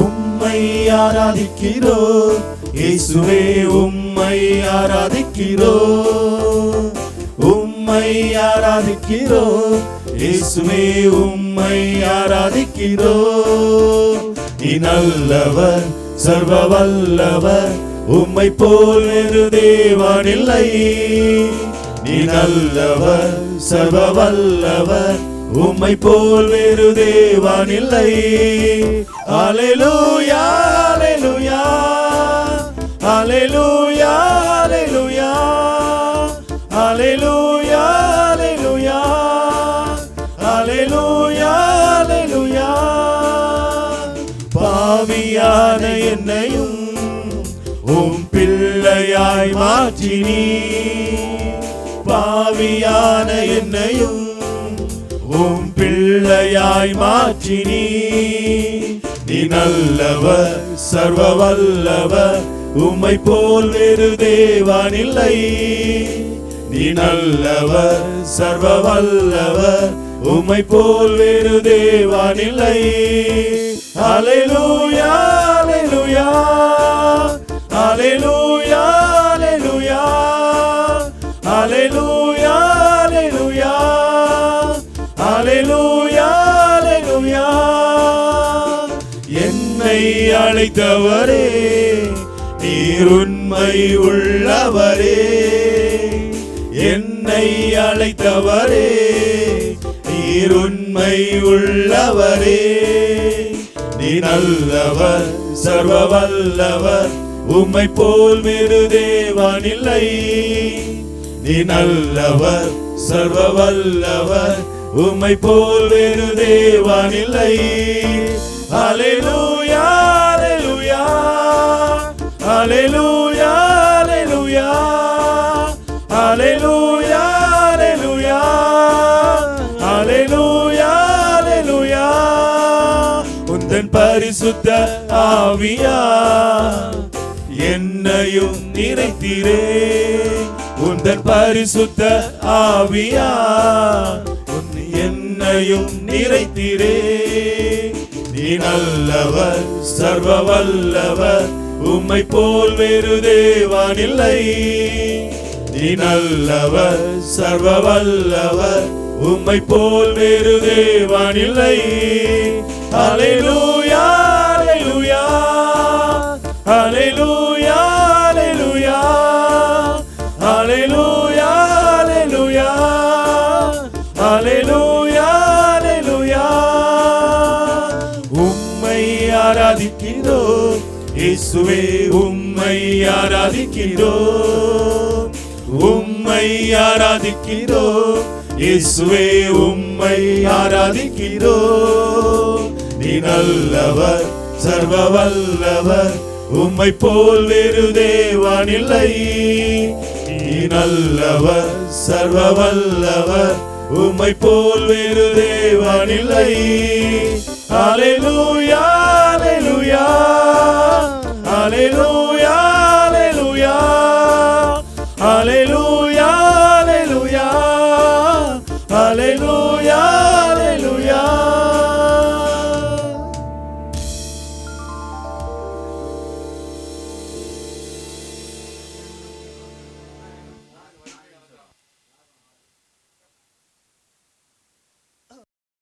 உம்மை ஆராதிக்கிறோ. இயேசுவே உம்மை ஆராதிக்கிறோ. உம்மை ஆராதிக்கிறோ. இயேசுவே உம்மை ஆராதிக்கிறோ. நீ நல்லவர் சர்வ வல்லவர் உம்மை போல் வேறு தேவனில்லை நீ நல்லவர் சர்வ வல்லவர் உம்மை போல் வேறு தேவனில்லை அலையூயா அலையூயா அலையூயா அலையூயா அலையூயா அலையூயா அலையூயா அலையூயா பாவியான என்னையும் உம் பிள்ளையாய் மாற்றினீ பாவியான என்னையும் உம் பிள்ளையாய் மாற்றினீ. நீ நல்லவர் சர்வ வல்லவர் உம்மை போல் வேறு தேவான் இல்லை. நீ நல்லவர் சர்வ வல்லவர் உம்மை போல் வேறு தேவான் இல்லை. அலையூயா அலையூயா அலையூயா அலையூயா அலையூயா என்னை அழைத்தவரே நீர் உண்மை உள்ளவரே. என்னை அழைத்தவரே நீர் உண்மை உள்ளவரே. நீ நல்லவர் சர்வ வல்லவர் உம்மை போல் வேறு தேவனில்லை நீ நல்லவர் சர்வ வல்லவர் உம்மை போல் வேறு தேவனில்லை அலையூயா அலையூயா அலையூயா அலையூயா அலையூயா அலையூயா அலையூயா உந்தன் பரிசுத்த ஆவியா என்னையும் நிறைத்திரே உந்தன் பரிசுத்த ஆவியா உன் என்னையும் நிறைத்திரே நீ நல்லவர் சர்வ வல்லவர். உம்மை போல் வேறு தேவானில்லை நீ நல்லவர் சர்வ வல்லவர் உம்மை போல் வேறு தேவானில்லை அலையூயா அலையூயா அலையூயா அலையூயா அலையூயா அலையூயா அலையூயா அலையூயா உம்மை ஆராதிக்கிறோம். இயேசுவே உம்மை ஆராதிக்கிறோம் உம்மை ஆராதிக்கிறோம் இயேசுவே உம்மை ஆராதிக்கிறோம் நீ நல்லவர் சர்வ வல்லவர் உம்மை போல் வேறு தேவானில்லை. நீ நல்லவர் சர்வ வல்லவர் உம்மை போல் வேறு தேவானில்லை. அலையூயா அலையூயா Hallelujah.